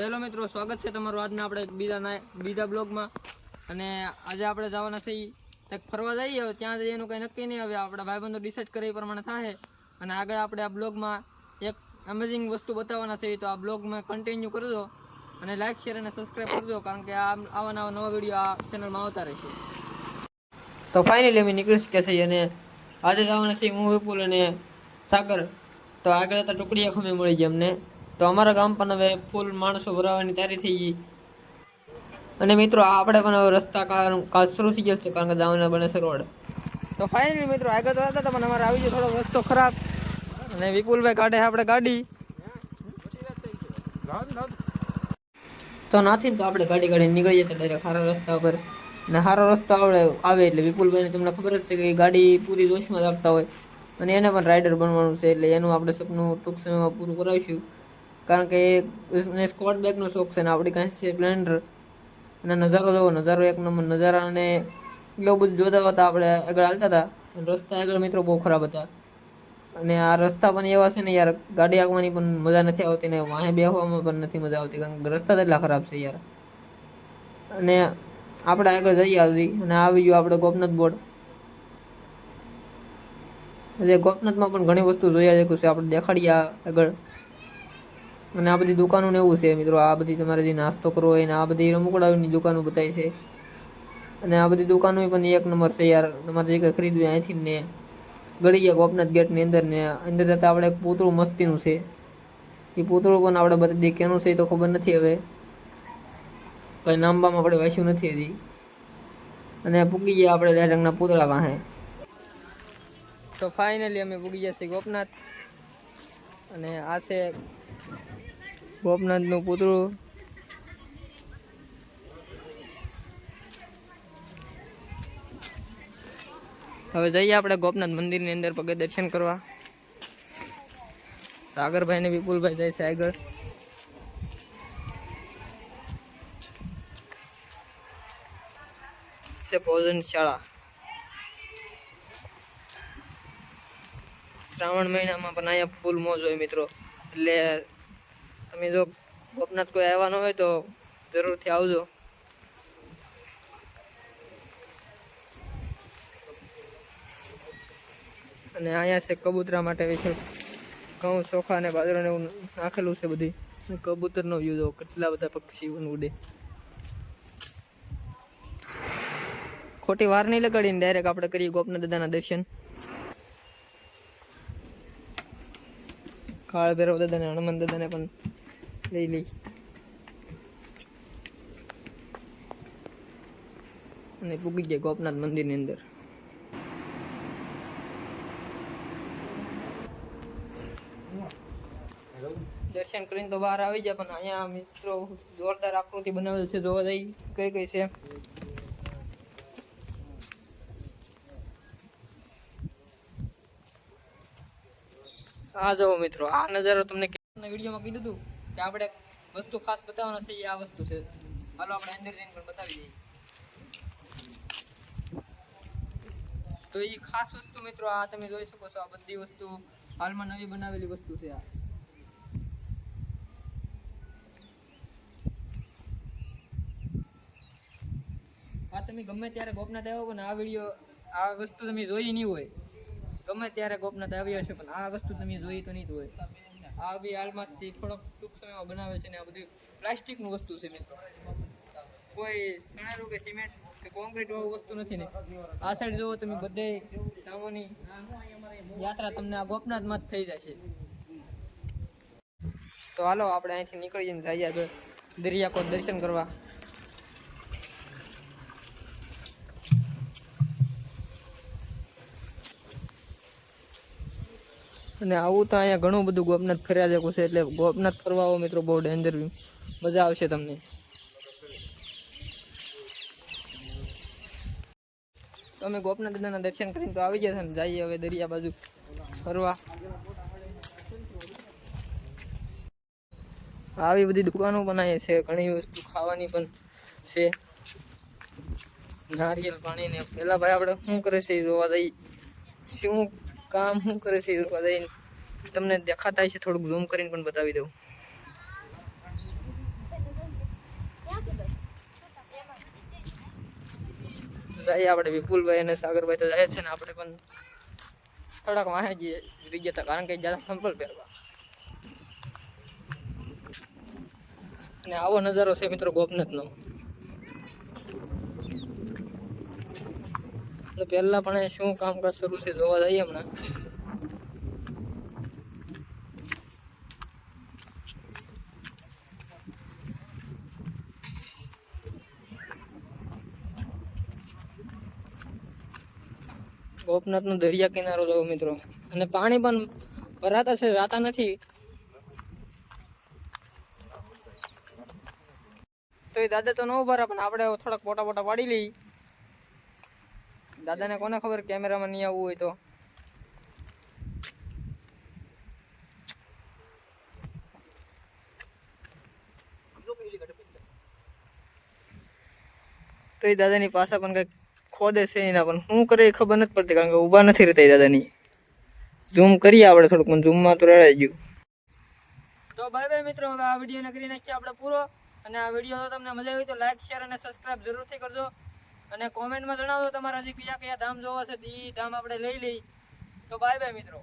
Hello મિત્રો, સ્વાગત છે તમારું આજના આપણે બીજા બીજા બ્લોગમાં. અને આજે આપણે જવાના છીએ કંઈક ફરવા જઈએ ત્યાં જઈએ એનું કંઈ નક્કી નહીં. હવે આપણા ભાઈબંધો ડિસાઈડ કરે એ પ્રમાણે થાય અને આગળ આપણે આ બ્લોગમાં એક અમેઝિંગ વસ્તુ બતાવવાના છે તો આ બ્લોગમાં કન્ટિન્યુ કરજો. અને લાઇક શેર અને સબસ્ક્રાઈબ કરજો, કારણ કે આ આવા નવા નવા વીડિયો આ ચેનલમાં આવતા રહેશે. તો ફાઇનલી અમે નીકળી શક્યા છીએ અને આજે જવાના છીએ હું વિપુલ અને સાગર. તો આગળ હતા ટુકડી અમે મળી ગઈ અમને. તો અમારા ગામ પણ હવે ફૂલ માણસો ભરાવાની તૈયારી થઈ ગઈ. અને મિત્રો આપણે પણ હવે રસ્તા કાચ શરૂ થઈ ગયો છે, કારણ કે જવાના બને છે રોડ. તો ફાઇનલી મિત્રો, આગળ તો હતા પણ અમારે આવી ગયો થોડો રસ્તો ખરાબ. અને વિપુલભાઈ કાઢે આપણે ગાડી. તો નાથી તો આપણે ગાડી ગાડી નીકળી જતા ડાયરેક્ટ સારા રસ્તા પર અને સારો રસ્તો આવડે આવે એટલે વિપુલભાઈને તમને ખબર જ છે કે ગાડી પૂરી જોશમાં રાખતા હોય. અને એને પણ રાઇડર બનવાનું છે એટલે એનું આપણે સપનું ટૂંક સમયમાં પૂરું કરાવીશું. કારણ કે એને સ્કોટ બેગનો શોખ છે ને આપણી કાંઈ છે સ્પ્લેન્ડર અને નજારો જોવો, નજારો એક નંબર. નજારા અને એવું બધું જોતા હતા આપણે આગળ હાલતા હતા. રસ્તા આગળ મિત્રો બહુ ખરાબ હતા. અને આ રસ્તા પણ એવા છે ને યાર, ગાડી આગવાની પણ મજા નથી આવતી ને વાહે બેસવામાં પણ નથી મજા આવતી. કારણ કે રસ્તા એટલા ખરાબ છે યાર. અને આપણે આગળ જઈએ આવી અને આવી ગયું આપણે ગોપનાથ બોર્ડ. એટલે ગોપનાથમાં પણ ઘણી વસ્તુ જોયા જેવું છે. આપણે દેખાડીએ આગળ. અને આ બધી દુકાનો ને એવું છે મિત્રો. આ બધી તમારે જે નાસ્તો કરવો હોય ને આ બધી રમકડાઓની દુકાનો બતાવી છે. અને આ બધી દુકાનો પણ એક નંબર છે યાર. તમારે જે કંઈ ખરીદવું અહીંથી ને. ગળી ગયા ગોપનાથ ગેટની અંદર ને. અંદર જતાં આપણે એક પૂતળું મસ્તીનું છે. એ પૂતળું પણ આપણે બધી દે કેનું છે એ તો ખબર નથી હવે. કંઈ નામ આપણે વાંચ્યું નથી હજી. અને પૂગી ગયા આપણે ડાયરેક્ટના પૂતળા પાસે તો ફાઇનલી અમે પૂગી ગયા છીએ ગોપનાથ. અને આ છે ગોપનાથનું પૂતળું. હવે જઈએ આપણે ગોપનાથ મંદિરની અંદર પગે દર્શન કરવા. સાગરભાઈ ને વિપુલભાઈ જાય છે આગળ. છે ભોજન શાળા શ્રાવણ મહિનામાં પણ અહીંયા ફૂલ મોજ હોય મિત્રો. એટલે તમે જો ગોપનાથ કોઈ આવવાનો હોય તો જરૂરથી આવજો. અને અહીંયા છે કબૂતરા માટે વિશે ઘઉં, ચોખા અને બાજરો ને એવું નાખેલું છે બધી. કબૂતરનો વ્યૂ જો કેટલા બધા પક્ષીઓ ઉડે. ખોટી વાર નહીં લગાડીને ડાયરેક્ટ આપણે કરીએ ગોપનાથ દાદાના દર્શન. કાળ ભૈરવ દાદાને, હનુમાન દાદાને પણ લઈ અને પૂગી ગયા ગોપનાથ મંદિરની અંદર દર્શન કરીને તો બહાર આવી જાય પણ અહીંયા મિત્રો જોરદાર આકૃતિ બનાવેલ છે, જોવા જઈ કઈ કઈ છે. આ જવો મિત્રો, આ નજારો તમને વિડીયોમાં કીધું હતું કે આપણે વસ્તુ ખાસ બતાવવાના છે આ વસ્તુ છે. હાલો, આપણે અંદર જઈને પણ બતાવી દઈએ. તો એ ખાસ વસ્તુ મિત્રો, આ તમે જોઈ શકો છો, આ બધી વસ્તુ હાલમાં નવી બનાવેલી વસ્તુ છે આ. આ તમે ગમે ત્યારે ગોપનાથ આવ્યો પણ આ વીડિયો, આ વસ્તુ તમે જોઈ નહીં હોય. ગમે ત્યારે ગોપનાથ આવ્યા હશે, પણ આ વસ્તુ તમે જોઈ તો નહીં હોય. આ બી થોડોક ટૂંક સમયમાં બનાવે છે ને આ બધી પ્લાસ્ટિકનું વસ્તુ છે મિત્રો. કોઈ સણારું કે સિમેન્ટ કે કોન્ક્રીટ વાળું વસ્તુ નથી ને. આ સાઈડ જુઓ તમે બધે ધામોની યાત્રા તમને આ ગોપનાથમાં જ થઈ જશે. તો હાલો આપણે અહીંથી નીકળીને જઈને જઈએ દરિયાકોટ દર્શન કરવા. અને આવું તો અહીંયા ઘણું બધું ગોપનાથ ફર્યા જેવું છે, એટલે ગોપનાથ ફરવા આવો મિત્રો, બહુ ડેન્જર મજા આવશે તમને. તો અમે ગોપનાથ દાદાના દર્શન કરીને તો આવી ગયા છે ને, જઈએ હવે દરિયા બાજુ ફરવા. આવી બધી દુકાનો પણ અહીંયા છે, ઘણી વસ્તુ ખાવાની પણ છે. નારિયેલ પાણી ને પેલા ભાઈ આપણે શું કરે છે જોવા જઈ શું કામ શું કરે છે રૂપા દઈને તમને દેખાતા છે થોડુંક ઝૂમ કરીને પણ બતાવી દઉં. જઈએ આપણે વિપુલભાઈ અને સાગરભાઈ તો જાય છે ને, આપણે પણ થોડાક વાહે જઈએ બીજે તો કારણ કે જ્યાં સંપલ પહેરવા અને આવો નજારો છે મિત્રો ગોપનાથનો. તો પહેલા પણ શું કામકાજ શરૂ છે જોવા જઈએ હમણાં. ગોપનાથનો દરિયા કિનારો જોવો મિત્રો. અને પાણી પણ ભરાતા છે, રાતા નથી. તો એ દાદા તો ન ભરા, પણ આપણે થોડાક ફોટા ફોટા પાડી લઈ. દાદાને કોને ખબર કેમેરામાં નહીં આવવું હોય તો? તો એ દાદાની પાછા પણ કંઈક ખોદે છે એના પણ. શું કરે એ ખબર નથી પડતી કારણ કે ઊભા નથી રહેતા એ દાદાની. ઝૂમ કરીએ આપણે થોડુંક, પણ ઝૂમમાં તો રડાઈ ગયું. તો બાય બાય મિત્રો, હવે આ વિડીયોને કરી નાખીએ આપણે પૂરો. અને આ વીડિયો તમને મજા આવી તો લાઈક શેર અને સબસ્ક્રાઇબ જરૂરથી કરજો. અને કોમેન્ટમાં જણાવજો તમારા હજી કયા કયા ધામ જોવા છે એ ધામ આપણે લઈ લઈ. તો બાય બાય મિત્રો.